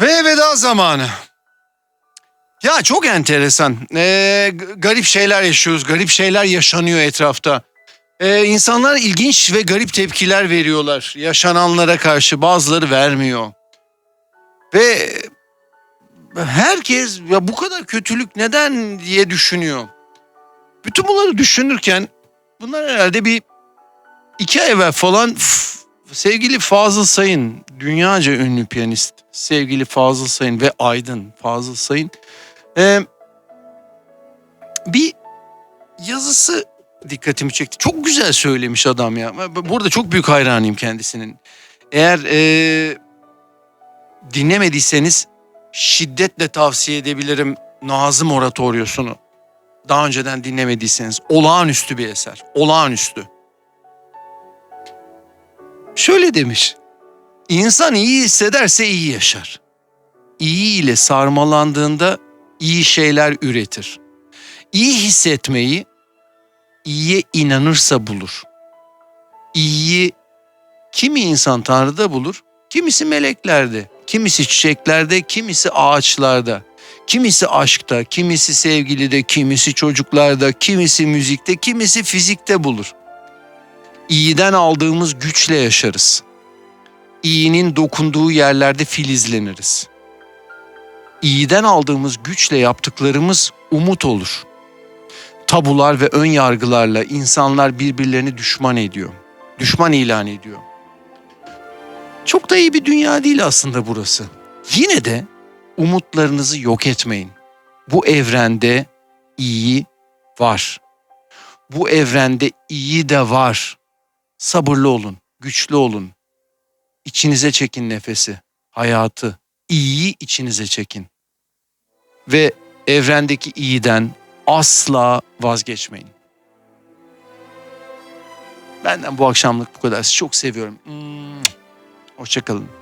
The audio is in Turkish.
Ve veda zamanı. Ya çok enteresan. Ee, garip şeyler yaşıyoruz. Garip şeyler yaşanıyor etrafta. Ee, insanlar ilginç ve garip tepkiler veriyorlar. Yaşananlara karşı bazıları vermiyor. Ve herkes ya bu kadar kötülük neden diye düşünüyor. Bütün bunları düşünürken bunlar herhalde bir iki ay evvel falan sevgili Fazıl Sayın, dünyaca ünlü piyanist, sevgili Fazıl Sayın ve Aydın Fazıl Sayın e, bir yazısı dikkatimi çekti. Çok güzel söylemiş adam ya. Burada çok büyük hayranıyım kendisinin. Eğer e, dinlemediyseniz şiddetle tavsiye edebilirim Nazım Oratoryosunu. Daha önceden dinlemediyseniz olağanüstü bir eser. Olağanüstü. Şöyle demiş. İnsan iyi hissederse iyi yaşar. İyi ile sarmalandığında iyi şeyler üretir. İyi hissetmeyi iyiye inanırsa bulur. İyiyi kimi insan Tanrı'da bulur, kimisi meleklerde, kimisi çiçeklerde, kimisi ağaçlarda, kimisi aşkta, kimisi sevgilide, kimisi çocuklarda, kimisi müzikte, kimisi fizikte bulur. İyiden aldığımız güçle yaşarız. İyinin dokunduğu yerlerde filizleniriz. İyiden aldığımız güçle yaptıklarımız umut olur. Tabular ve ön yargılarla insanlar birbirlerini düşman ediyor. Düşman ilan ediyor. Çok da iyi bir dünya değil aslında burası. Yine de umutlarınızı yok etmeyin. Bu evrende iyi var. Bu evrende iyi de var. Sabırlı olun, güçlü olun. İçinize çekin nefesi, hayatı, iyiyi içinize çekin. Ve evrendeki iyiden asla vazgeçmeyin. Benden bu akşamlık bu kadar. Sizi çok seviyorum. Hmm. Hoşçakalın.